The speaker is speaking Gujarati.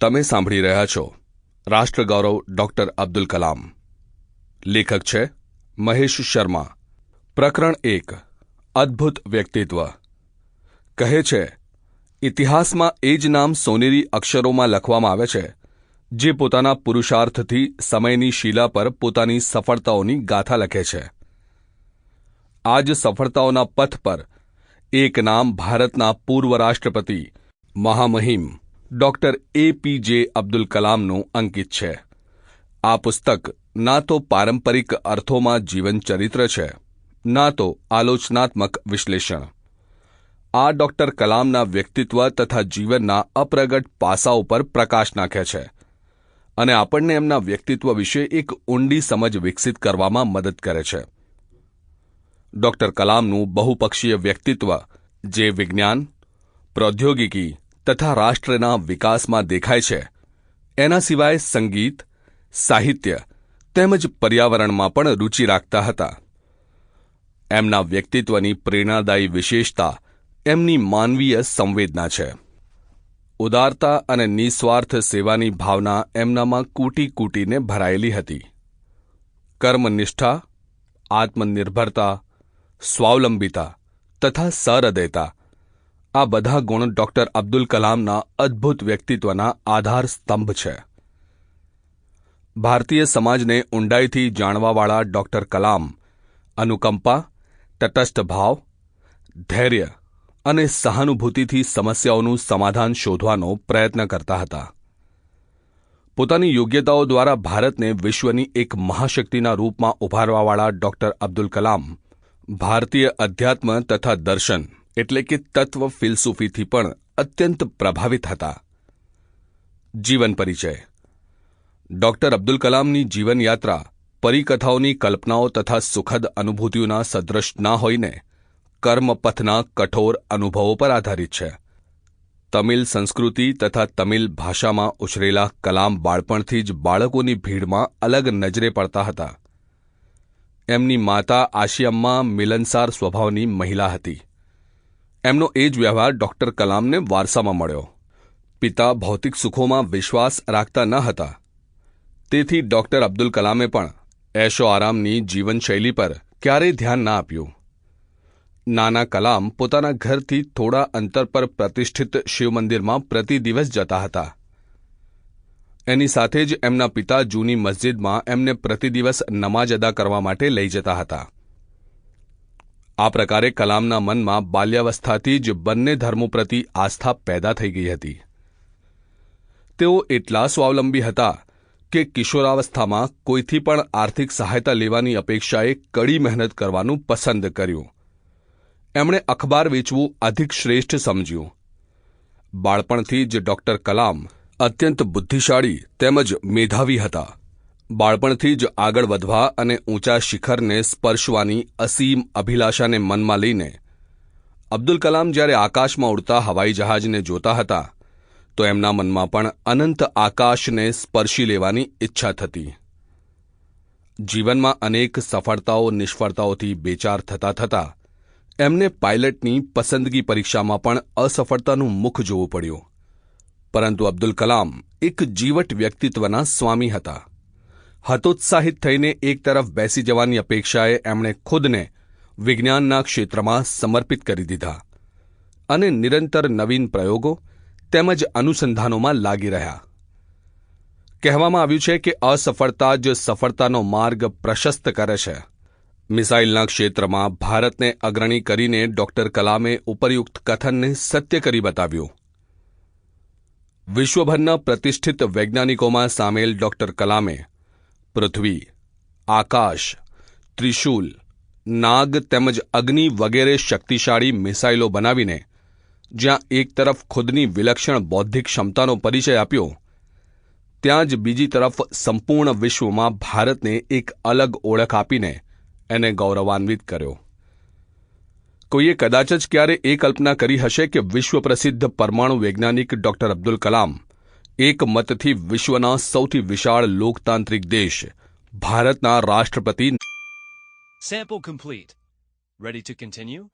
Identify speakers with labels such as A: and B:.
A: તમે સાંભળી રહ્યા છો રાષ્ટ્રગૌરવ ડોક્ટર અબ્દુલ કલામ. લેખક છે મહેશ શર્મા. પ્રકરણ એક, અદ્ભુત વ્યક્તિત્વ. કહે છે, ઇતિહાસમાં એ જ નામ સોનેરી અક્ષરોમાં લખવામાં આવે છે, જે પોતાના પુરુષાર્થથી સમયની શીલા પર પોતાની સફળતાઓની ગાથા લખે છે. આ જ સફળતાઓના પથ પર એક નામ ભારતના પૂર્વ રાષ્ટ્રપતિ મહામહિમ ડોક્ટર એપીજે અબ્દુલ કલામનું અંકિત છે. આ પુસ્તક ના તો પારંપરિક અર્થોમાં જીવન ચરિત્ર છે, ના તો આલોચનાત્મક વિશ્લેષણ. આ ડોક્ટર કલામના વ્યક્તિત્વ તથા જીવનના અપ્રગટ પાસાઓ પર પ્રકાશ નાખે છે અને આપણને એમના વ્યક્તિત્વ વિશે એક ઊંડી સમજ વિકસિત કરવામાં મદદ કરે છે. ડોક્ટર કલામનું બહુપક્ષીય વ્યક્તિત્વ જે વિજ્ઞાન, પ્રૌદ્યોગિકી તથા રાષ્ટ્રના વિકાસમાં દેખાય છે. એના સિવાય સંગીત, સાહિત્ય તેમજ પર્યાવરણમાં પણ રુચિ રાખતા હતા. એમના વ્યક્તિત્વની પ્રેરણાદાયી વિશેષતા એમની માનવીય સંવેદના છે. ઉદારતા અને નિસ્વાર્થ સેવાની ભાવના એમનામાં કૂટી કૂટીને ભરાયેલી હતી. કર્મનિષ્ઠા, આત્મનિર્ભરતા, સ્વાવલંબિતા તથા સહૃદયતા આ બધા ગુણ ડોક્ટર અબ્દુલ કલામના અદ્ભુત વ્યક્તિત્વના આધાર સ્તંભ છે. ભારતીય સમાજને ઊંડાઈથી જાણવાવાળા ડોક્ટર કલામ, અનુકંપા, તટસ્થ ભાવ, ધૈર્ય અને સહાનુભૂતિથી સમસ્યાઓનું સમાધાન શોધવાનો પ્રયત્ન કરતા હતા. પોતાની યોગ્યતાઓ દ્વારા ભારતને વિશ્વની એક મહાશક્તિના રૂપમાં ઉભારવાવાળા ડોક્ટર અબ્દુલ કલામ ભારતીય અધ્યાત્મ તથા દર્શન એટલે કે તત્વ ફિલસૂફીથી પણ અત્યંત પ્રભાવિત હતા. જીવન પરિચય. ડોક્ટર અબ્દુલ કલામની જીવનયાત્રા પરિકથાઓની કલ્પનાઓ તથા સુખદ અનુભૂતિઓના સદૃશ ના હોઈને કર્મપથના કઠોર અનુભવો પર આધારિત છે. તમિલ સંસ્કૃતિ તથા તમિલ ભાષામાં ઉછરેલા કલામ બાળપણથી જ બાળકોની ભીડમાં અલગ નજરે પડતા હતા. એમની માતા આશિયમ્મા મિલનસાર સ્વભાવની મહિલા હતી. એમનો એ જ વ્યવહાર ડોક્ટર કલામને વારસામાં મળ્યો. પિતા ભૌતિક સુખોમાં વિશ્વાસ રાખતા ન હતા. તેથી ડોક્ટર અબ્દુલ કલામે પણ એશો આરામની જીવનશૈલી પર ક્યારેય ધ્યાન ના આપ્યું. નાના કલામ પોતાના ઘરથી થોડા અંતર પર પ્રતિષ્ઠિત શિવ મંદિરમાં પ્રતિ દિવસ જતા હતા. એની સાથે જ એમના પિતા જૂની મસ્જિદમાં એમને પ્રતિદિવસ નમાજ અદા કરવા માટે લઈ જતા હતા. આ પ્રકારે કલામના મનમાં બાલ્યાવસ્થાથી જ બંને ધર્મો પ્રતિ આસ્થા પેદા થઈ ગઈ હતી. તેઓ એટલા સ્વાવલંબી હતા કે કિશોરાવસ્થામાં કોઈથી પણ આર્થિક સહાયતા લેવાની અપેક્ષાએ કડી મહેનત કરવાનું પસંદ કર્યું. એમણે અખબાર વેચવું અધિક શ્રેષ્ઠ સમજ્યું. બાળપણથી જ ડોક્ટર કલામ અત્યંત બુદ્ધિશાળી તેમજ મેધાવી હતા. બાળપણથી જ આગળ વધવા અને ઊંચા શિખરને સ્પર્શવાની અસીમ અભિલાષાને મનમાં લઈને અબ્દુલ કલામ જ્યારે આકાશમાં ઉડતા હવાઈ જહાજને જોતા હતા, તો એમના મનમાં પણ અનંત આકાશને સ્પર્શી લેવાની ઈચ્છા થતી. જીવનમાં અનેક સફળતાઓ, નિષ્ફળતાઓથી બેચાર થતા થતા એમને પાયલટની પસંદગી પરીક્ષામાં પણ અસફળતાનું મુખ જોવું પડ્યું. પરંતુ અબ્દુલ કલામ એક જીવટ વ્યક્તિત્વના સ્વામી હતા. હતોત્સાહિત થઈને એક તરફ બેસી જવાની અપેક્ષાએ એમણે ખુદને વિજ્ઞાનના ક્ષેત્રમાં સમર્પિત કરી દીધા અને નિરંતર નવીન પ્રયોગો તેમજ અનુસંધાનોમાં લાગી રહ્યા. કહેવામાં આવ્યું છે કે અસફળતા જ સફળતાનો માર્ગ પ્રશસ્ત કરે છે. મિસાઇલના ક્ષેત્રમાં ભારતને અગ્રણી કરીને ડોક્ટર કલામે ઉપરયુક્ત કથનને સત્ય કરી બતાવ્યું. વિશ્વભરના પ્રતિષ્ઠિત વૈજ્ઞાનિકોમાં સામેલ ડોક્ટર કલામે પૃથ્વી, આકાશ, ત્રિશૂલ, નાગ તેમજ અગ્નિ વગેરે શક્તિશાળી મિસાઇલો બનાવીને જ્યાં એક તરફ ખુદની વિલક્ષણ બૌદ્ધિક ક્ષમતાનો પરિચય આપ્યો, ત્યાં જ બીજી તરફ સંપૂર્ણ વિશ્વમાં ભારતને એક અલગ ઓળખ આપીને એને ગૌરવાન્વિત કર્યો. કોઈએ કદાચ જ ક્યારે એ કલ્પના કરી હશે કે વિશ્વ પ્રસિદ્ધ પરમાણુ વૈજ્ઞાનિક ડોક્ટર અબ્દુલ કલામ એક મતથી વિશ્વના સૌથી વિશાળ લોકતાંત્રિક દેશ ભારતના રાષ્ટ્રપતિ
B: sample complete ready to continue?